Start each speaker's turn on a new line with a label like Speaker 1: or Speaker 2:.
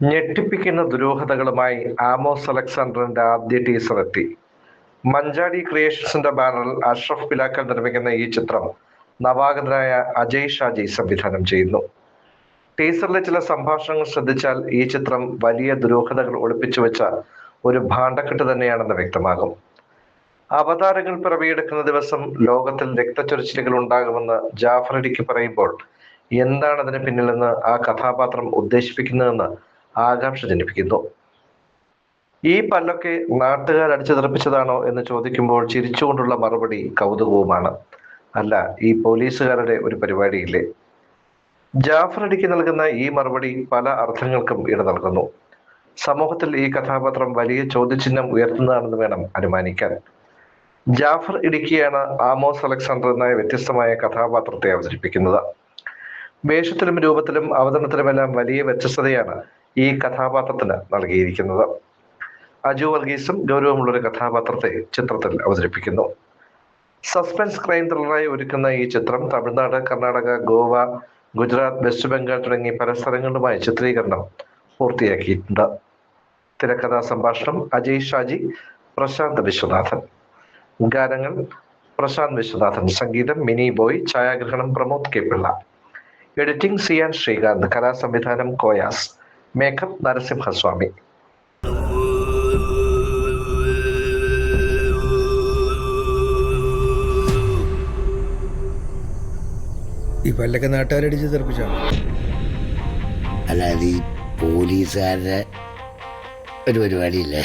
Speaker 1: ഞെട്ടിപ്പിക്കുന്ന ദുരൂഹതകളുമായി ആമോസ് അലക്സാണ്ടറിന്റെ ആദ്യ ടീസർ എത്തി. മഞ്ചാടി ക്രിയേഷൻസിന്റെ ബാനറിൽ അഷ്റഫ് പിലാക്കൽ നിർമ്മിക്കുന്ന ഈ ചിത്രം നവാഗതനായ അജയ് ഷാജി സംവിധാനം ചെയ്യുന്നു. ടീസറിലെ ചില സംഭാഷണങ്ങൾ ശ്രദ്ധിച്ചാൽ ഈ ചിത്രം വലിയ ദുരൂഹതകൾ ഒളിപ്പിച്ചു വെച്ച ഒരു ഭാണ്ഡക്കെട്ട് തന്നെയാണെന്ന് വ്യക്തമാകും. അവതാരങ്ങൾ പിറവിയെടുക്കുന്ന ദിവസം ലോകത്തിൽ രക്തച്ചൊരിച്ചിലുകൾ ഉണ്ടാകുമെന്ന് ജാഫർ ഇടിക്ക് പറയുമ്പോൾ എന്താണ് അതിന് പിന്നിലെന്ന് ആ കഥാപാത്രം ഉദ്ദേശിപ്പിക്കുന്നതെന്ന് ആകാംക്ഷ ജനിപ്പിക്കുന്നു. ഈ പല്ലൊക്കെ നാട്ടുകാർ അടിച്ചു തെറിപ്പിച്ചതാണോ എന്ന് ചോദിക്കുമ്പോൾ ചിരിച്ചുകൊണ്ടുള്ള മറുപടി കൗതുകവുമാണ്. അല്ല ഈ പോലീസുകാരുടെ ഒരു പരിപാടിയില്ലേ? ജാഫർ അടിക്ക് നൽകുന്ന ഈ മറുപടി പല അർത്ഥങ്ങൾക്കും ഇട നൽകുന്നു. സമൂഹത്തിൽ ഈ കഥാപാത്രം വലിയ ചോദ്യചിഹ്നം ഉയർത്തുന്നതാണെന്ന് വേണം അനുമാനിക്കാൻ. ജാഫർ ഇടുക്കിയാണ് ആമോസ് അലക്സാണ്ടർ എന്ന വ്യത്യസ്തമായ കഥാപാത്രത്തെ അവതരിപ്പിക്കുന്നത്. വേഷത്തിലും രൂപത്തിലും അവതരണത്തിലുമെല്ലാം വലിയ വ്യത്യസ്തതയാണ് ഈ കഥാപാത്രത്തിന് നൽകിയിരിക്കുന്നത്. അജു വർഗീസും ഗൗരവമുള്ള ഒരു കഥാപാത്രത്തെ ചിത്രത്തിൽ അവതരിപ്പിക്കുന്നു. സസ്പെൻസ് ക്രൈം ത്രില്ലറായി ഒരുക്കുന്ന ഈ ചിത്രം തമിഴ്നാട് കർണാടക ഗോവ ഗുജറാത്ത് വെസ്റ്റ് ബംഗാൾ തുടങ്ങി പല സ്ഥലങ്ങളിലുമായി ചിത്രീകരണം പൂർത്തിയാക്കിയിട്ടുണ്ട്. തിരക്കഥാ സംഭാഷണം അജയ് ഷാജി പ്രശാന്ത് വിശ്വനാഥൻ. ഗാനങ്ങൾ പ്രശാന്ത് വിശ്വനാഥൻ. സംഗീതം മിനി ബോയ് ഛായാഗ്രഹണം പ്രമോദ് കെ പിള്ള. എഡിറ്റിംഗ് സിയാൻ ശ്രീകാന്ത്. കലാസംവിധാനം കോയാസ്. മേക്കപ്പ് നരസിംഹസ്വാമി.
Speaker 2: ഈ പല്ലൊക്കെ നാട്ടുകാരടിച്ച് തെറിപ്പിച്ചാണ്
Speaker 3: അല്ലാതെ ഈ പോലീസുകാരുടെ ഒരു പരിപാടിയില്ലേ?